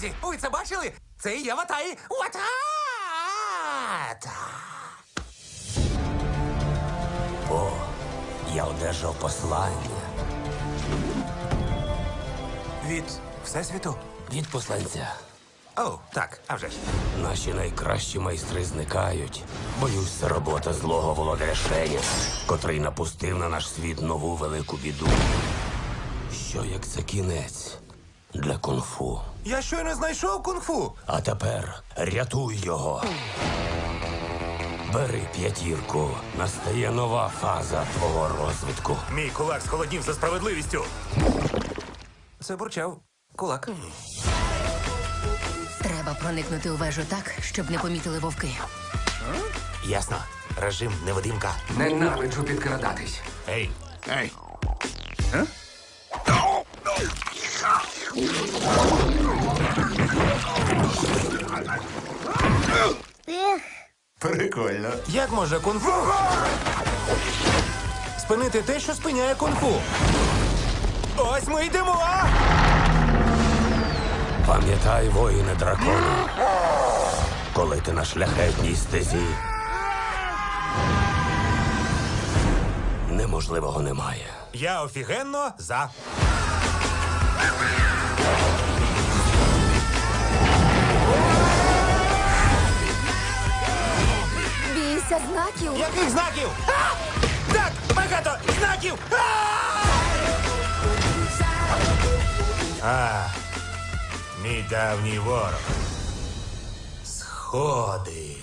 Друзі, ви це бачили? Це і є Ватай. Вата! О, я одержав послання Від Всесвіту? від посланця. О, так, а вже ж. Наші найкращі майстри зникають. Боюсь, це робота злого володаря Шея, котрий напустив на наш світ нову велику біду. Що як це кінець для кунг-фу? Я щойно знайшов кунг-фу. А тепер рятуй його. Бери п'ятірку. Настає нова фаза твого розвитку. Мій кулак схолоднів за справедливістю. Це бурчав кулак. Треба проникнути у вежу так, щоб не помітили вовки. Ясно. Режим невидимка. Ненавиджу підкрадатись. Ей, Ей. Прикольно. як може кунг-фу? Спинити те, що спиняє кунг-фу. Ось ми йдемо. Пам'ятай, воїне дракона, коли ти на шляхетній стезі. Неможливого немає. Я офігенно за. Знаків! Яких знаків? А! Так, багато знаків! А! а, мій давній ворог. Сходи.